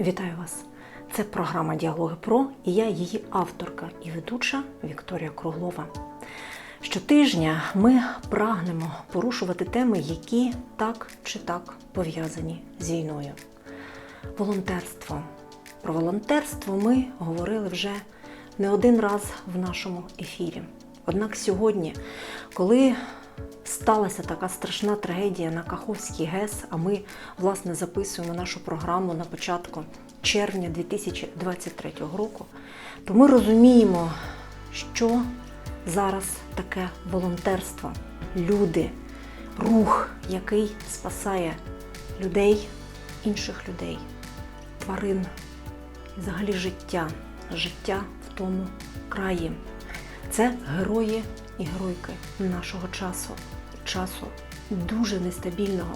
Вітаю вас! Це програма Діалоги Про і я її авторка і ведуча Вікторія Круглова. Щотижня ми прагнемо порушувати теми, які так чи так пов'язані з війною. Волонтерство. Про волонтерство ми говорили вже не один раз в нашому ефірі. Однак сьогодні, коли сталася така страшна трагедія на Каховській ГЕС, а ми власне записуємо нашу програму на початку червня 2023 року, то ми розуміємо, що зараз таке волонтерство, люди, рух, який спасає людей, інших людей, тварин, і взагалі життя, життя в тому краї. Це герої і геройки нашого часу, часу дуже нестабільного.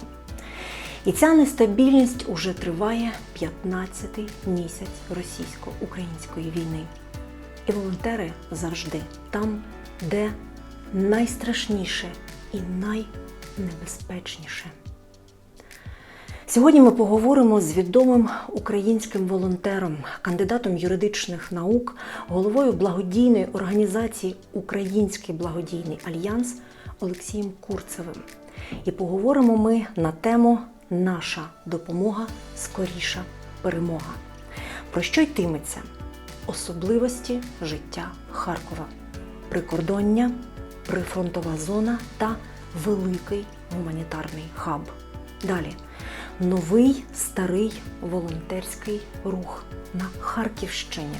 І ця нестабільність уже триває 15-й місяць російсько-української війни. І волонтери завжди там, де найстрашніше і найнебезпечніше. Сьогодні ми поговоримо з відомим українським волонтером, кандидатом юридичних наук, головою благодійної організації Український благодійний альянс Олексієм Курцевим. І поговоримо ми на тему Наша допомога скоріша перемога. Про що йтиметься? Особливості життя Харкова, прикордоння, прифронтова зона та великий гуманітарний хаб. Далі новий старий волонтерський рух на Харківщині.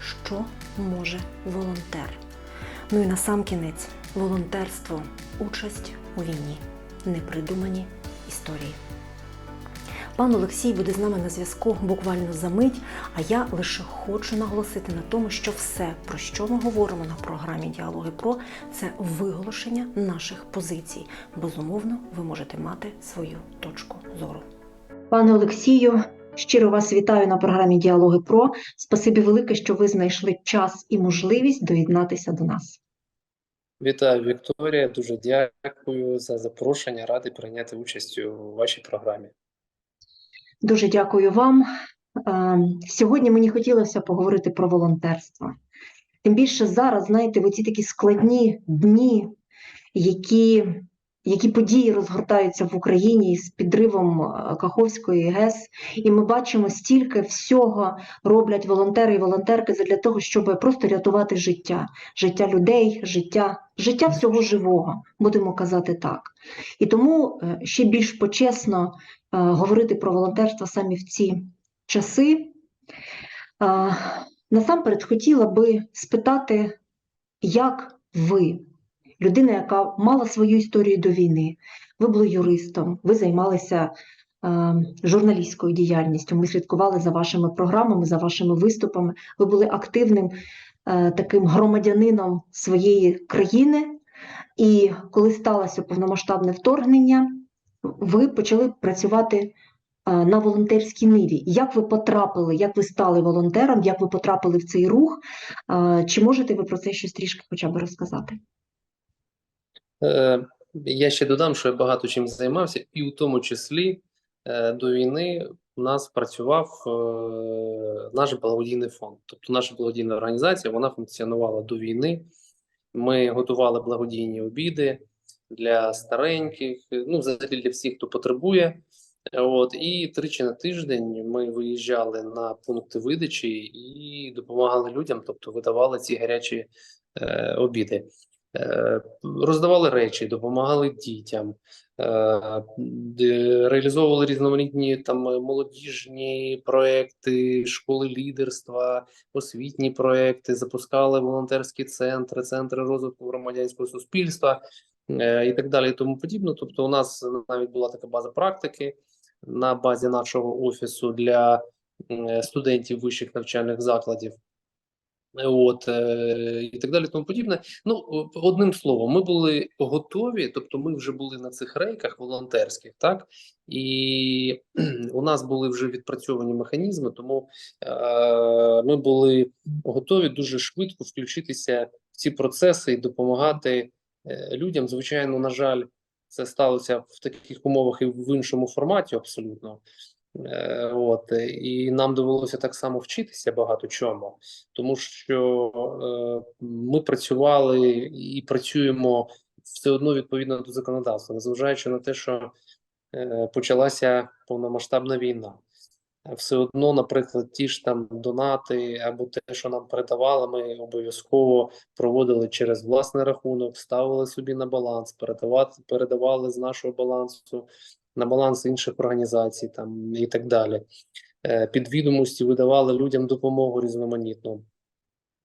Що може волонтер? Ну і на сам кінець волонтерство, участь у війні, непридумані історії. Пан Олексій буде з нами на зв'язку буквально за мить, а я лише хочу наголосити на тому, що все, про що ми говоримо на програмі Діалоги Про, це виголошення наших позицій. Безумовно, ви можете мати свою точку зору. Пане Олексію, щиро вас вітаю на програмі Діалоги Про. Спасибі велике, що ви знайшли час і можливість доєднатися до нас. Вітаю, Вікторія. Дуже дякую за запрошення. Радий прийняти участь у вашій програмі. Дуже дякую вам. Е, Сьогодні мені хотілося поговорити про волонтерство. Тим більше зараз, знаєте, в ці такі складні дні, які, які події розгортаються в Україні з підривом е, Каховської ГЕС, і ми бачимо, стільки всього роблять волонтери і волонтерки для того, щоб просто рятувати життя, життя людей, життя, життя всього живого, будемо казати так. І тому е, ще більш почесно е, говорити про волонтерство саме в ці часи. Насамперед хотіла би спитати, як ви, людина, яка мала свою історію до війни, ви були юристом, ви займалися е, журналістською діяльністю, ми слідкували за вашими програмами, за вашими виступами, ви були активним е, таким громадянином своєї країни. І коли сталося повномасштабне вторгнення, ви почали працювати а, на волонтерській ниві. Як ви потрапили, як ви стали волонтером, як ви потрапили в цей рух? А, Чи можете ви про це щось трішки хоча б розказати? Е, Я ще додам, що я багато чим займався, і у тому числі е, до війни у нас працював е, наш благодійний фонд. Тобто наша благодійна організація вона функціонувала до війни. Ми готували благодійні обіди для стареньких, ну взагалі для всіх, хто потребує. От і тричі на тиждень ми виїжджали на пункти видачі і допомагали людям, тобто видавали ці гарячі е, обіди. Е, Роздавали речі, допомагали дітям, е, реалізовували різноманітні там молодіжні проекти, школи лідерства, освітні проекти, запускали волонтерські центри, центри розвитку громадянського суспільства е, і так далі, і тому подібне. Тобто, у нас навіть була така база практики на базі нашого офісу для студентів вищих навчальних закладів. От е, і так далі, тому подібне. Ну, одним словом, ми були готові, тобто ми вже були на цих рейках волонтерських, так і у нас були вже відпрацьовані механізми, тому е, ми були готові дуже швидко включитися в ці процеси і допомагати е, людям. Звичайно, на жаль, це сталося в таких умовах і в іншому форматі абсолютно. Е, От, е, і нам довелося так само вчитися багато чому, тому що е, ми працювали і працюємо все одно відповідно до законодавства, незважаючи на те, що е, почалася повномасштабна війна. Все одно, наприклад, ті ж там донати або те, що нам передавали, ми обов'язково проводили через власний рахунок, ставили собі на баланс, передавати, передавали з нашого балансу на баланс інших організацій там і так далі. Е, Під відомості видавали людям допомогу різноманітну.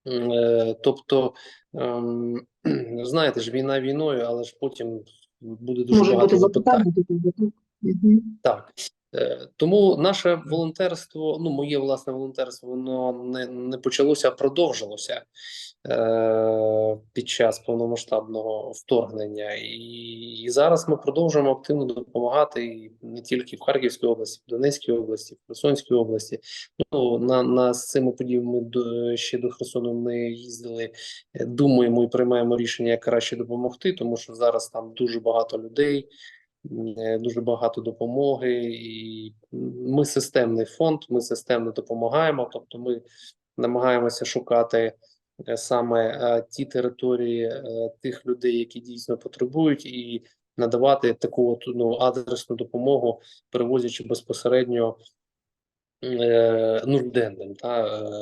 Е, Тобто, ем, знаєте ж, війна війною, але ж потім буде дуже Може багато запитань. запитання так? Е, Тому наше волонтерство, ну моє власне волонтерство, воно не, не почалося, а продовжилося е, під час повномасштабного вторгнення. І, і зараз ми продовжуємо активно допомагати і не тільки в Харківській області, в Донецькій області, в Херсонській області. Ну, на, на з цими подіями до, ще до Херсону ми їздили, е, думаємо і приймаємо рішення, як краще допомогти, тому що зараз там дуже багато людей дуже багато допомоги, і ми системний фонд, ми системно допомагаємо. Тобто, ми намагаємося шукати е, саме е, ті території е, тих людей, які дійсно потребують, і надавати таку от, ну, адресну допомогу, перевозячи безпосередньо е, нужденним та,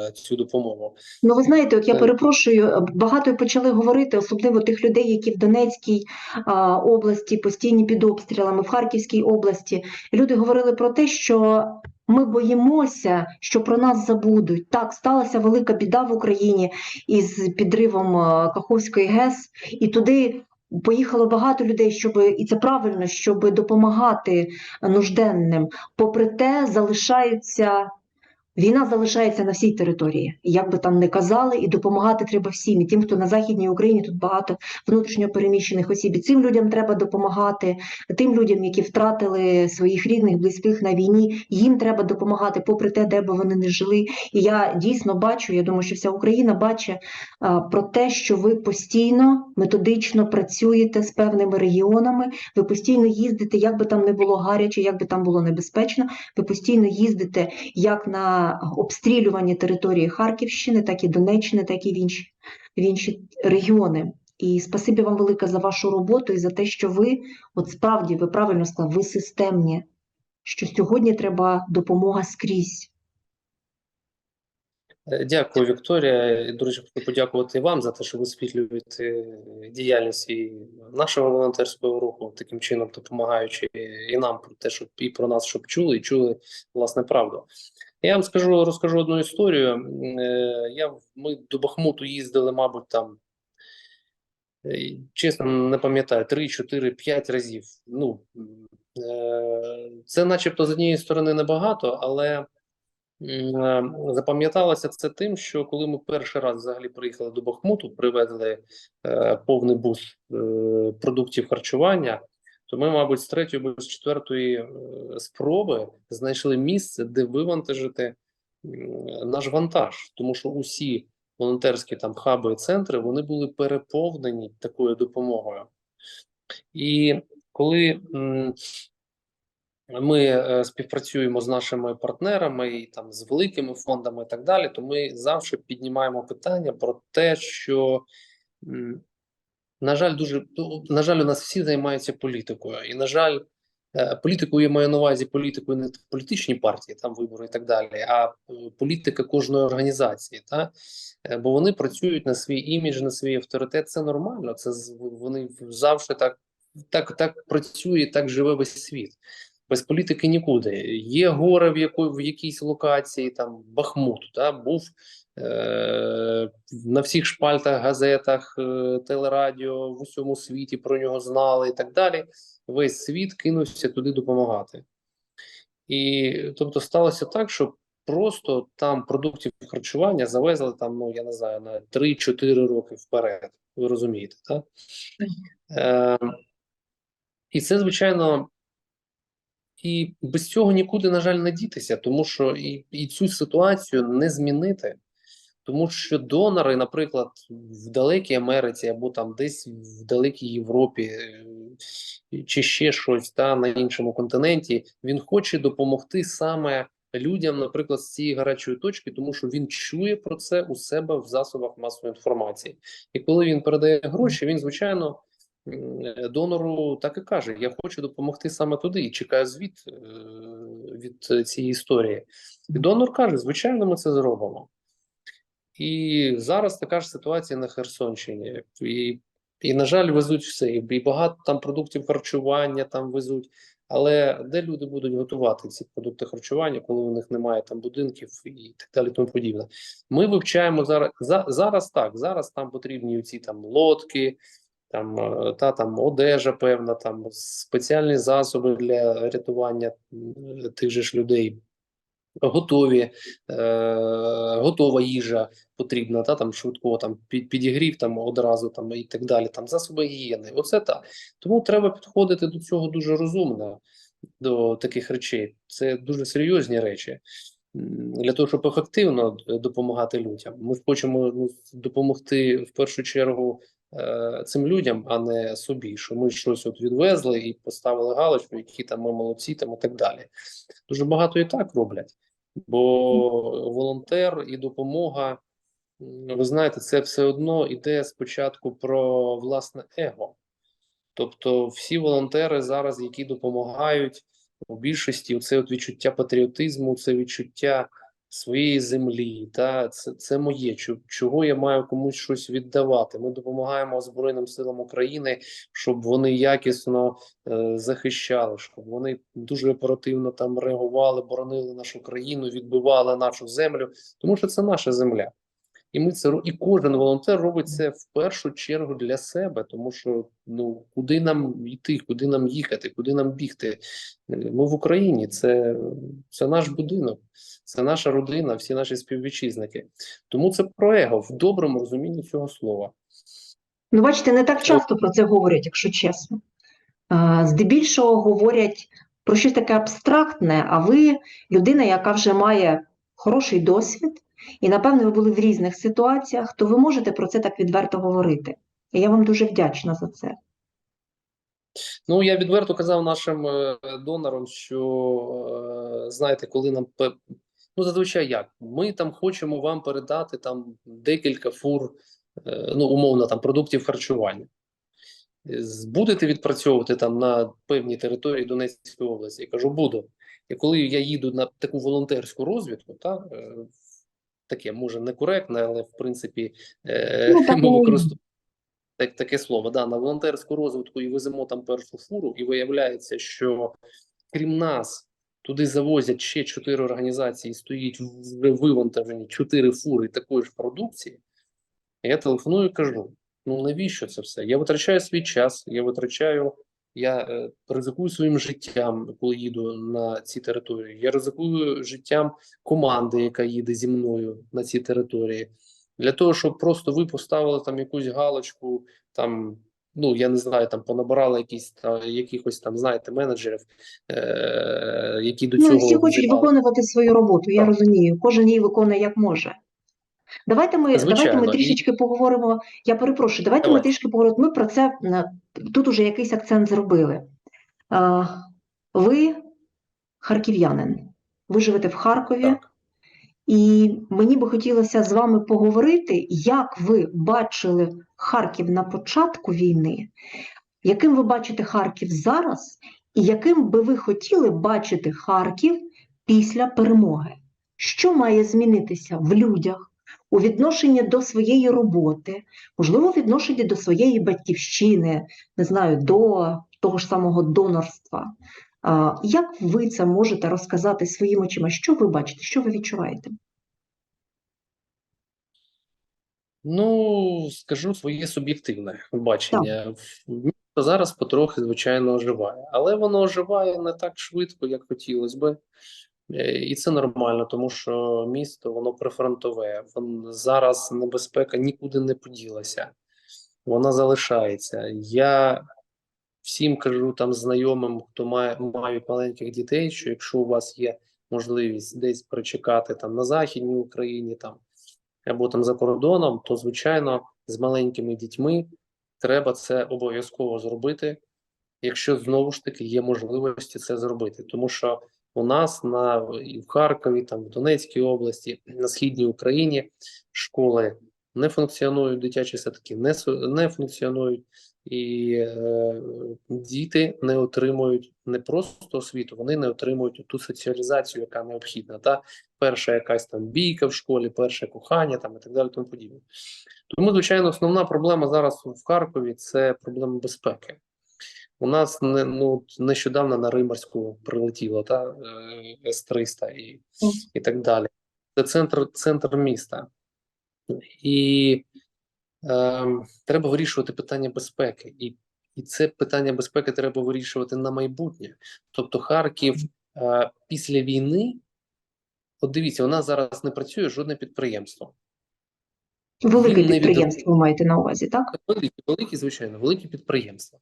е, цю допомогу. Ну, ви знаєте, от я Е. перепрошую, багато почали говорити, особливо тих людей, які в Донецькій а, області постійні під обстрілами, в Харківській області. Люди говорили про те, що ми боїмося, що про нас забудуть. Так, сталася велика біда в Україні із підривом Каховської ГЕС, і туди. Поїхало багато людей, щоб і це правильно, щоб допомагати нужденним. Попри те, залишаються Війна залишається на всій території, як би там не казали, і допомагати треба всім. І тим, хто на західній Україні тут багато внутрішньо переміщених осіб. І цим людям треба допомагати. Тим людям, які втратили своїх рідних, близьких на війні, їм треба допомагати, попри те, де би вони не жили. І я дійсно бачу. Я думаю, що вся Україна бачить а, про те, що ви постійно методично працюєте з певними регіонами. Ви постійно їздите, як би там не було гаряче, як би там було небезпечно. Ви постійно їздите як на обстрілювані території Харківщини, так і Донеччини, так і в інші, в інші регіони. І спасибі вам велике за вашу роботу і за те, що ви, от справді, ви правильно сказали, ви системні, що сьогодні треба допомога скрізь. Е, Дякую, Вікторія. І, До речі, хочу подякувати вам за те, що ви освітлюєте діяльність і нашого волонтерського руху, таким чином допомагаючи і нам про те, щоб і про нас, щоб чули, і чули власне правду. Я вам скажу, розкажу одну історію. Е, Я ми до Бахмуту їздили, мабуть, там. е, Чесно, не пам'ятаю, 3, 4, 5 разів. Ну, е, це начебто з однієї сторони небагато, але Запам'яталося це тим, що коли ми перший раз взагалі приїхали до Бахмуту, привезли повний бус продуктів харчування, то ми, мабуть, з третьої або з четвертої е, спроби знайшли місце, де вивантажити наш вантаж, тому що усі волонтерські там хаби і центри вони були переповнені такою допомогою. І коли ми е, співпрацюємо з нашими партнерами і там з великими фондами і так далі, то ми завжди піднімаємо питання про те, що на жаль, дуже ну, на жаль, у нас всі займаються політикою, і на жаль, е, політикою я маю на увазі політикою не політичні партії, там вибори і так далі, а е, політика кожної організації, та Е, бо вони працюють на свій імідж, на свій авторитет. Це нормально. Це вони завжди так, так, так працює, так живе весь світ. Без політики нікуди. Є горе в якої в якійсь локації, там Бахмут, та був е, на всіх шпальтах, газетах, е, телерадіо в усьому світі про нього знали і так далі. Весь світ кинувся туди допомагати. І тобто сталося так, що просто там продуктів харчування завезли там, ну я не знаю, на 3-4 роки вперед. Ви розумієте, так? Е, і це, звичайно, і без цього нікуди, на жаль, не дітися, тому що і, і цю ситуацію не змінити, Тому що донори, наприклад, в далекій Америці або там десь в далекій Європі е, чи ще щось та на іншому континенті, він хоче допомогти саме людям, наприклад, з цієї гарячої точки, тому що він чує про це у себе в засобах масової інформації. І коли він передає гроші, він звичайно донору так і каже: Я хочу допомогти саме туди і чекаю звіт е, від цієї історії. І донор каже: звичайно, ми це зробимо. І зараз така ж ситуація на Херсонщині. І, і на жаль, везуть все. І і багато там продуктів харчування там везуть. Але де люди будуть готувати ці продукти харчування, коли у них немає там будинків і так далі, тому подібне. Ми вивчаємо зараз за, зараз так. Зараз там потрібні ці там лодки, там е, та там одежа, певна, там спеціальні засоби для рятування тих же ж людей. Готові, е, готова їжа потрібна, та там швидко там під, підігрів там одразу там і так далі. Там засоби гігієни. Оце так. Тому треба підходити до цього дуже розумно, до таких речей. Це дуже серйозні речі. Для того, щоб ефективно допомагати людям. Ми хочемо ну, допомогти в першу чергу е, цим людям, а не собі, що ми щось от відвезли і поставили галочку, які там ми молодці, там і так далі. Дуже багато і так роблять, бо волонтер і допомога, ви знаєте, це все одно йде спочатку про власне его. Тобто, всі волонтери зараз, які допомагають у більшості, це відчуття патріотизму, це відчуття своєї землі. Та це, це моє, чого я маю комусь щось віддавати. Ми допомагаємо Збройним силам України, щоб вони якісно е, захищали, щоб вони дуже оперативно там реагували, боронили нашу країну, відбивали нашу землю, тому що це наша земля. І ми це і кожен волонтер робить це в першу чергу для себе, тому що ну куди нам йти, куди нам їхати, куди нам бігти? Ми в Україні, це, це наш будинок, це наша родина, всі наші співвітчизники. Тому це про его в доброму розумінні цього слова. Ну, бачите, не так часто про це говорять, якщо чесно. Здебільшого говорять про щось таке абстрактне, а ви людина, яка вже має хороший досвід, і, напевно, ви були в різних ситуаціях, то ви можете про це так відверто говорити. І я вам дуже вдячна за це. Ну я відверто казав нашим е, донорам, що е, знаєте, коли нам ну зазвичай як ми там хочемо вам передати там декілька фур, е, ну умовно там продуктів харчування. Будете відпрацьовувати там на певній території Донецької області? Я кажу, буду. І коли я їду на таку волонтерську розвідку, та таке може некоректне, але в принципі е, Ну, так ми використовуємо так, таке слово, да, на волонтерську розвитку і веземо там першу фуру, і виявляється, що крім нас туди завозять ще чотири організації, стоїть вивантажені чотири фури такої ж продукції. Я телефоную і кажу: ну навіщо це все? Я витрачаю свій час, я витрачаю, я е, ризикую своїм життям, коли їду на ці території. Я ризикую життям команди, яка їде зі мною на ці території. Для того, щоб просто ви поставили там якусь галочку, там, ну я не знаю, там понабирали якісь та, якихось там, знаєте, менеджерів, е- які до Ну, цього всі хочуть виконувати свою роботу, я розумію. Кожен її виконує як може. Давайте ми, давайте ми трішечки поговоримо. Я перепрошую, давайте ми трішки поговоримо. Ми про це е, тут уже якийсь акцент зробили. Ви харків'янин, ви живете в Харкові, Так. і мені би хотілося з вами поговорити, як ви бачили Харків на початку війни, яким ви бачите Харків зараз, і яким би ви хотіли бачити Харків після перемоги? Що має змінитися в людях у відношенні до своєї роботи, можливо, в відношенні до своєї батьківщини, не знаю, до того ж самого донорства? Як ви це можете розказати своїми очима? Що ви бачите, що ви відчуваєте? Ну, скажу своє суб'єктивне бачення. Місто зараз потрохи, звичайно, оживає, але воно оживає не так швидко, як хотілося би. Е, І це нормально, тому що місто воно прифронтове. Вон, зараз небезпека нікуди не поділася, вона залишається. Я всім кажу там знайомим, хто має мають маленьких дітей, що якщо у вас є можливість десь причекати там на Західній Україні, там або там за кордоном, то звичайно з маленькими дітьми треба це обов'язково зробити, якщо знову ж таки є можливості це зробити. Тому що у нас на і в Харкові, там в Донецькій області, на східній Україні школи не функціонують, дитячі садки не, не функціонують, і е, діти не отримують не просто освіту, вони не отримують ту соціалізацію, яка необхідна. Та перша якась там бійка в школі, перше кохання там і так далі, тому подібне. Тому, звичайно, основна проблема зараз в Харкові це проблема безпеки. У нас не ну нещодавно на Римарську прилетіло та е, С-300 і, і так далі. Це центр, центр міста. І е, треба вирішувати питання безпеки. І, і це питання безпеки треба вирішувати на майбутнє. Тобто, Харків е, після війни, от дивіться, у нас зараз не працює жодне підприємство. Велике підприємство ви маєте на увазі, так? Великі, великі, звичайно, великі підприємства.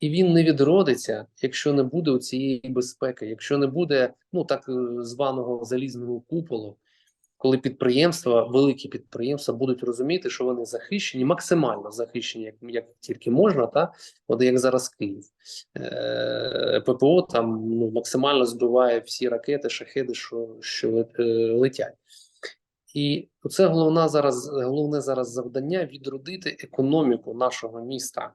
І він не відродиться, якщо не буде цієї безпеки, якщо не буде ну так е, званого залізного куполу, коли підприємства, великі підприємства будуть розуміти, що вони захищені, максимально захищені, як, як тільки можна, та от як зараз Київ. Е, ППО там ну, максимально збиває всі ракети, шахеди, що, що е, летять. І це головна зараз, головне зараз завдання відродити економіку нашого міста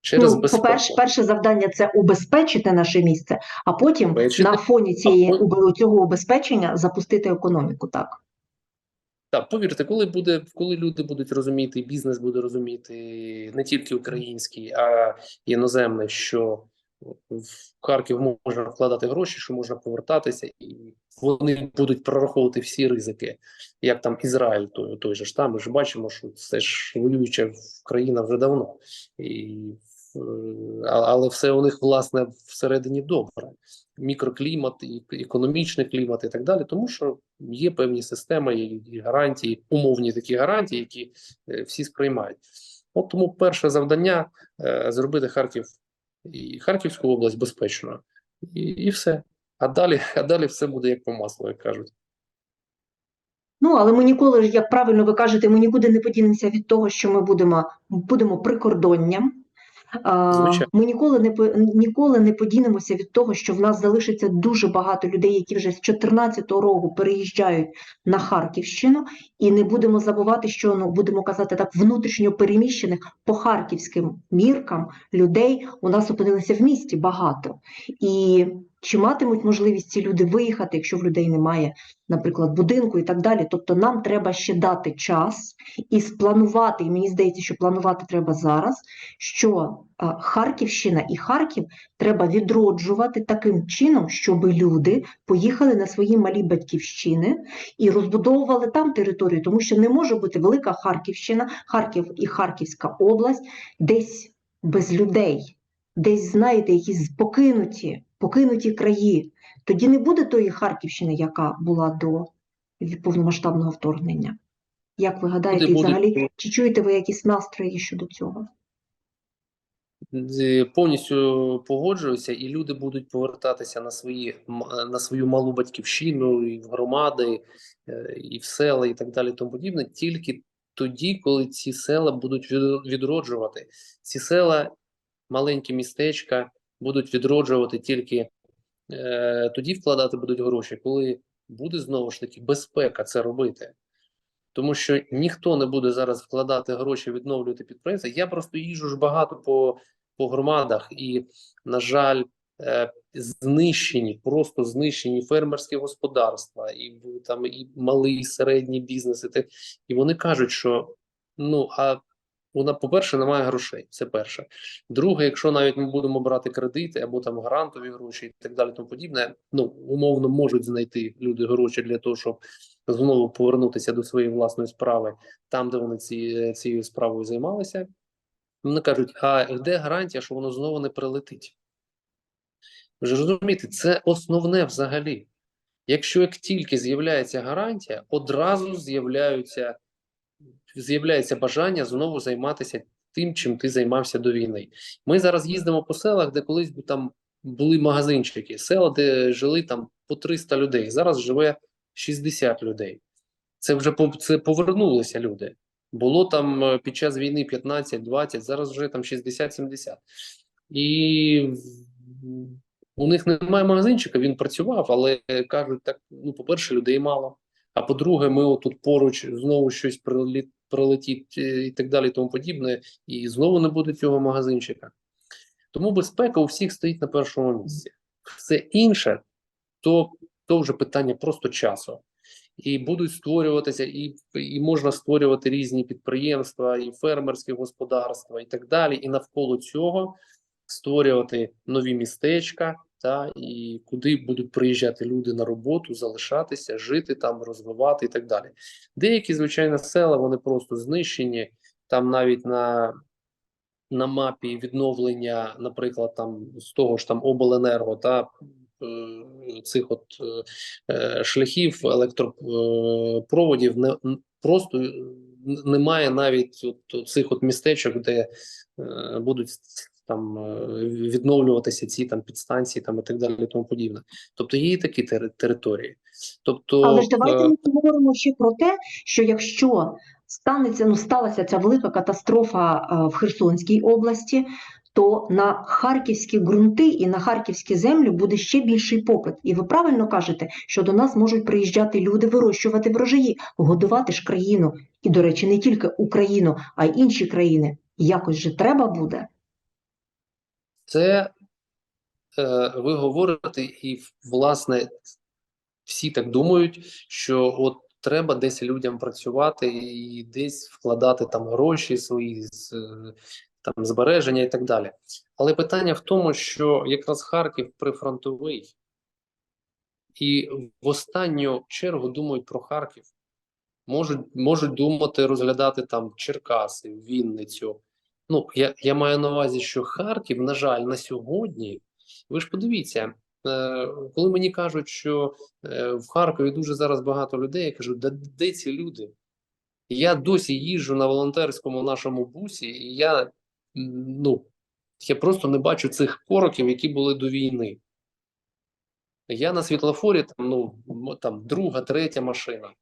через ну, безпеку. по-перше, перше завдання це убезпечити наше місце, а потім Убезпечити, на фоні цієї цього убезпечення запустити економіку. Так Так, повірте, коли буде, коли люди будуть розуміти, бізнес буде розуміти не тільки український, а іноземний, що в Харків можна вкладати гроші, що можна повертатися, і вони будуть прораховувати всі ризики, як там Ізраїль, той, той же ж там. Ми ж бачимо, що це ж воююча країна вже давно, і, але все у них власне всередині добре. Мікроклімат, і економічний клімат і так далі, тому що є певні системи і гарантії, умовні такі гарантії, які е, всі сприймають. От тому перше завдання е, зробити Харків і Харківську область безпечною, і, і все. А далі, а далі все буде як по маслу, як кажуть. ну але ми ніколи як правильно ви кажете, ми нікуди не подінемося від того, що ми будемо будемо прикордонням. Звичайно. Ми ніколи не ніколи не подінемося від того, що в нас залишиться дуже багато людей, які вже з 14-го року переїжджають на Харківщину, і не будемо забувати, що ну будемо казати так, внутрішньо переміщених по харківським міркам людей у нас опинилося в місті багато. І чи матимуть можливість ці люди виїхати, якщо в людей немає, наприклад, будинку і так далі. Тобто нам треба ще дати час і спланувати, і мені здається, що планувати треба зараз, що Харківщина і Харків треба відроджувати таким чином, щоб люди поїхали на свої малі батьківщини і розбудовували там територію, тому що не може бути велика Харківщина, Харків і Харківська область десь без людей, десь, знаєте, якісь покинуті, покинуті краї. Тоді не буде тої Харківщини, яка була до повномасштабного вторгнення. Як ви гадаєте, і взагалі, чи чуєте ви якісь настрої щодо цього? Повністю погоджуюся, і люди будуть повертатися на свої на свою малу батьківщину, і в громади, е, і в села, і так далі, тому подібне, тільки тоді, коли ці села будуть відроджувати. Ці села, маленькі містечка, будуть відроджувати тільки е, тоді вкладати будуть гроші, коли буде знову ж таки безпека це робити. Тому що ніхто не буде зараз вкладати гроші, відновлювати підприємства. Я просто їжджу ж багато по, по громадах, і, на жаль, е, знищені, просто знищені фермерські господарства, і там і малий, і середній бізнес, і, і вони кажуть, що ну а вона, по-перше, немає грошей. Це перше. Друге, якщо навіть ми будемо брати кредити або там грантові гроші і так далі, тому подібне, ну умовно можуть знайти люди гроші для того, щоб знову повернутися до своєї власної справи, там, де вони ці, цією справою займалися. Вони кажуть: а де гарантія, що воно знову не прилетить? Ви ж розумієте, це основне взагалі. Якщо як тільки з'являється гарантія, одразу з'являються з'являється бажання знову займатися тим, чим ти займався до війни. Ми зараз їздимо по селах, де колись там були магазинчики, села, де жили там по 300 людей. Зараз живе 60 людей. Це вже це повернулися люди. Було там е, під час війни 15-20, зараз вже там 60-70. І у них немає магазинчика, він працював, але е, кажуть, так, ну, по-перше, людей мало. А по-друге, ми отут поруч знову щось приліт, прилетить е, і так далі, тому подібне, і знову не буде цього магазинчика. Тому безпека у всіх стоїть на першому місці. Все інше то, то вже питання просто часу. І будуть створюватися, і, і можна створювати різні підприємства, і фермерські господарства, і так далі. І навколо цього створювати нові містечка, та і куди будуть приїжджати люди на роботу, залишатися, жити там, розвивати і так далі. Деякі, звичайно, села вони просто знищені. Там навіть на, на мапі відновлення, наприклад, там з того ж там обленерго та е, цих от е, е, шляхів електропроводів не просто немає навіть от цих от містечок, де будуть там е, відновлюватися ці там підстанції, там і так далі, і тому подібне. Тобто є і такі тери- території. Тобто, Але ж давайте е, ми поговоримо ще про те, що якщо станеться, ну сталася ця велика катастрофа е, в Херсонській області, то на харківські ґрунти і на харківські землі буде ще більший попит. І ви правильно кажете, що до нас можуть приїжджати люди вирощувати врожаї, годувати ж країну. І, до речі, не тільки Україну, а й інші країни. Якось же треба буде. Це е, ви говорите, і власне всі так думають, що от треба десь людям працювати і десь вкладати там гроші свої е, там збереження і так далі. Але питання в тому, що якраз Харків прифронтовий, і в останню чергу думають про Харків. Можуть, можуть думати, розглядати там Черкаси, Вінницю. Ну, я, я маю на увазі, що Харків, на жаль, на сьогодні, ви ж подивіться, е, коли мені кажуть, що е, в Харкові дуже зараз багато людей, я кажу, да де ці люди? Я досі їжджу на волонтерському нашому бусі, і я, ну, я просто не бачу цих короків, які були до війни. Я на світлофорі, там, ну, там друга, третя машина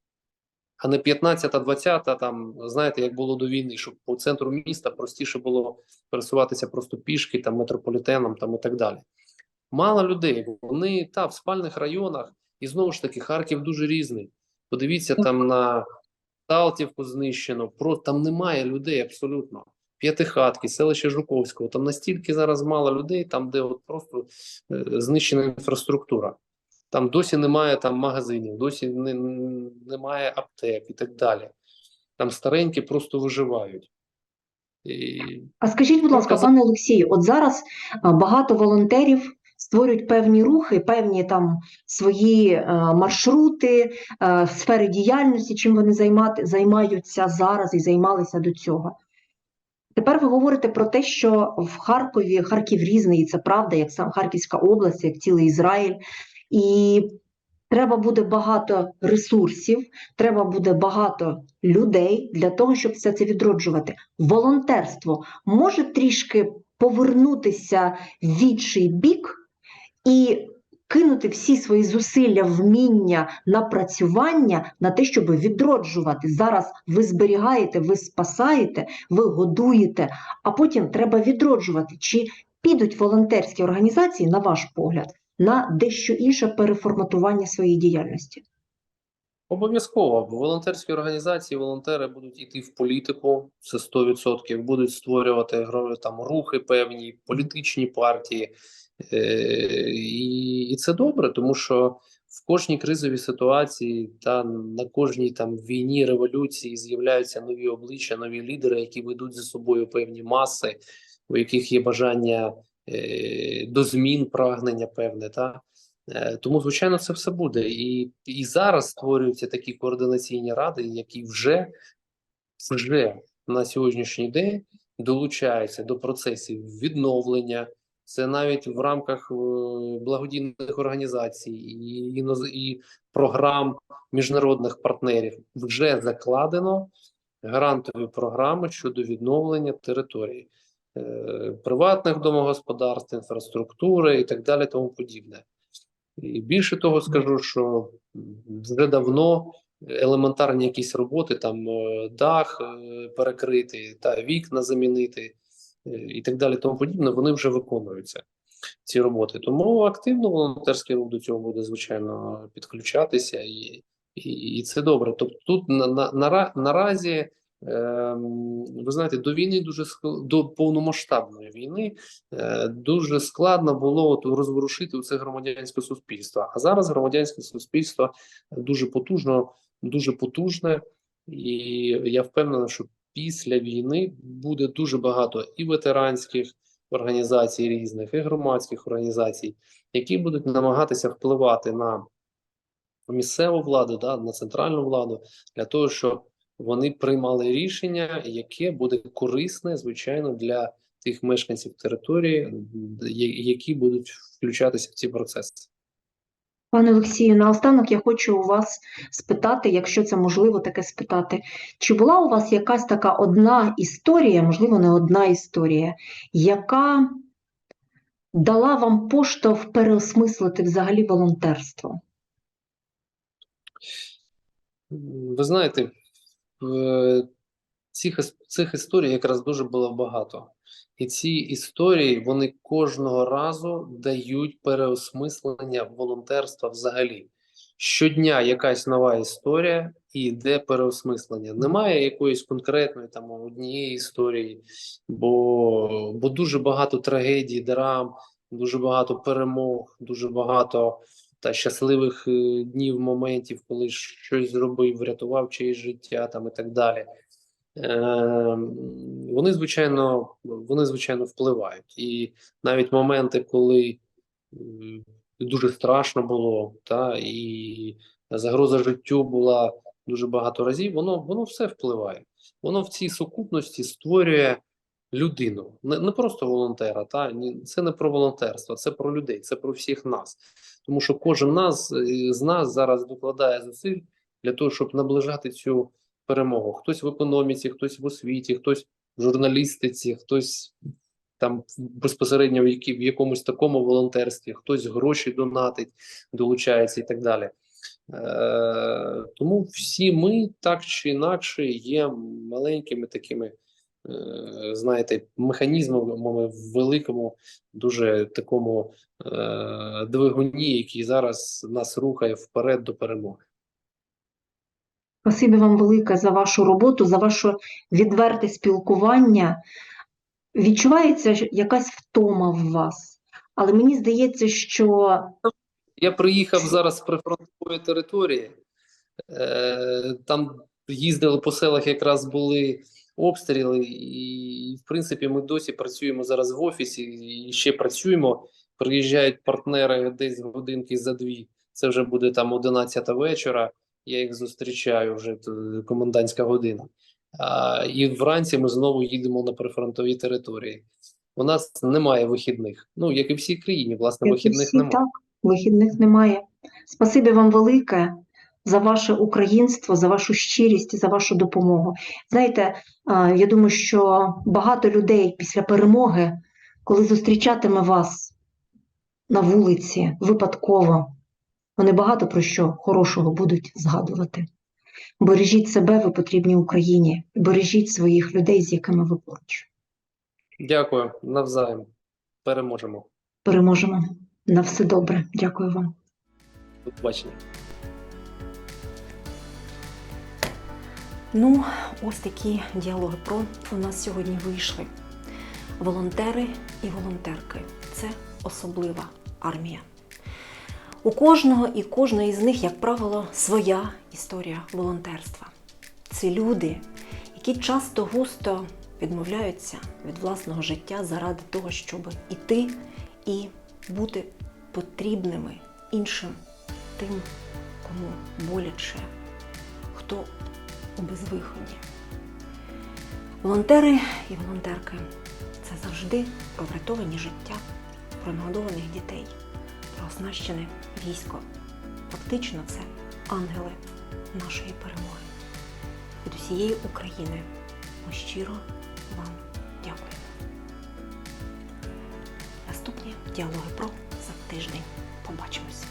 а не 15-та, 20-та, там, знаєте, як було до війни, щоб по центру міста простіше було пересуватися просто пішки, там, метрополітеном там, і так далі. Мало людей, вони та в спальних районах, і знову ж таки, Харків дуже різний. Подивіться там на Салтівку знищено, про, там немає людей абсолютно. П'ятихатки, селище Жуковського, там настільки зараз мало людей, там, де от просто е, знищена інфраструктура. Там досі немає там магазинів, досі не, немає аптек і так далі. Там старенькі просто виживають. І, А скажіть, будь ласка, пане Олексію, от зараз багато волонтерів створюють певні рухи, певні там свої е, маршрути, е, сфери діяльності, чим вони займати, займаються зараз і займалися до цього. Тепер ви говорите про те, що в Харкові Харків різний, і це правда, як сам Харківська область, як цілий Ізраїль, і треба буде багато ресурсів, треба буде багато людей для того, щоб все це відроджувати. Волонтерство може трішки повернутися в інший бік і кинути всі свої зусилля, вміння, напрацювання на те, щоб відроджувати. Зараз ви зберігаєте, ви спасаєте, ви годуєте, а потім треба відроджувати. Чи підуть волонтерські організації, на ваш погляд, на дещо інше переформатування своєї діяльності? Обов'язково бо волонтерські організації, волонтери будуть йти в політику, це 100%, будуть створювати там рухи певні, політичні партії. Е, і, і це добре, тому що в кожній кризовій ситуації та на кожній там війні, революції з'являються нові обличчя, нові лідери, які ведуть за собою певні маси, у яких є бажання до змін, прагнення певне. Та? Е, Тому, звичайно, це все буде. І, і зараз створюються такі координаційні ради, які вже, вже на сьогоднішній день долучаються до процесів відновлення. Це навіть в рамках е, благодійних організацій і, і програм міжнародних партнерів вже закладено грантові програми щодо відновлення території, е, приватних домогосподарств, інфраструктури і так далі, тому подібне. І більше того, скажу, що вже давно елементарні якісь роботи, там е, дах е, перекрити, та вікна замінити е, і так далі, тому подібне, вони вже виконуються. Ці роботи. Тому активно волонтерський рух до цього буде, звичайно, підключатися, і, і, і це добре. Тобто, тут на, на, нара- наразі, ви знаєте, до війни дуже до повномасштабної війни е, дуже складно було от розворушити це громадянське суспільство. А зараз громадянське суспільство дуже потужно, дуже потужне, і я впевнений, що після війни буде дуже багато і ветеранських організацій різних, і громадських організацій, які будуть намагатися впливати на місцеву владу, да, на центральну владу, для того, щоб вони приймали рішення, яке буде корисне, звичайно, для тих мешканців території, які будуть включатися в ці процеси. Пане Олексію, наостанок я хочу у вас спитати, якщо це можливо таке спитати, чи була у вас якась така одна історія, можливо, не одна історія, яка дала вам поштовх переосмислити взагалі волонтерство? Ви знаєте, цих, цих історій якраз дуже було багато. І ці історії вони кожного разу дають переосмислення волонтерства взагалі. Щодня якась нова історія і йде переосмислення. Немає якоїсь конкретної там однієї історії, бо, бо дуже багато трагедій, драм, дуже багато перемог, дуже багато та щасливих е, днів, моментів, коли щось зробив, врятував чиєсь життя там і так далі. Е, вони, звичайно, вони, звичайно, впливають. І навіть моменти, коли дуже страшно було, та, і загроза життю була дуже багато разів, воно, воно все впливає. Воно в цій сукупності створює людину, не, не просто волонтера. Та, це не про волонтерство, це про людей, це про всіх нас. Тому що кожен нас, е, з нас зараз докладає зусиль для того, щоб наближати цю перемогу. Хтось в економіці, хтось в освіті, хтось в журналістиці, хтось там безпосередньо в, які, в якомусь такому волонтерстві, хтось гроші донатить, долучається і так далі. Е, тому всі ми так чи інакше є маленькими такими, знаєте, механізмами в великому, дуже такому е, двигуні, який зараз нас рухає вперед до перемоги. Спасибі вам велике за вашу роботу, за ваше відверте спілкування. Відчувається якась втома в вас, але мені здається, що Я приїхав зараз з прифронтової території. Е, там їздили по селах, якраз були обстріли, і, в принципі, ми досі працюємо зараз в офісі і ще працюємо. Приїжджають партнери десь годинки за дві. Це вже буде там 11 вечора. Я їх зустрічаю вже комендантська година. А, і вранці ми знову їдемо на прифронтові території. У нас немає вихідних. Ну, як і всій країні, власне, як вихідних всі, немає. так, вихідних немає. Спасибі вам велике за ваше українство, за вашу щирість, за вашу допомогу. Знаєте, я думаю, що багато людей після перемоги, коли зустрічатиме вас на вулиці випадково, вони багато про що хорошого будуть згадувати. Бережіть себе, ви потрібні Україні, бережіть своїх людей, з якими ви поруч. Дякую, навзаєм. Переможемо. Переможемо. На все добре. Дякую вам. До побачення. Ну, ось такі діалоги про у нас сьогодні вийшли. Волонтери і волонтерки це особлива армія. У кожного і кожної з них, як правило, своя історія волонтерства. Це люди, які часто густо відмовляються від власного життя заради того, щоб іти і бути потрібними іншим, тим, кому боляче, хто у безвиході. Волонтери і волонтерки це завжди про врятовані життя, про нагодованих дітей, про оснащене військо. Фактично, це ангели нашої перемоги. Від усієї України ми щиро вам дякуємо. Наступні діалоги про за тиждень. Побачимось.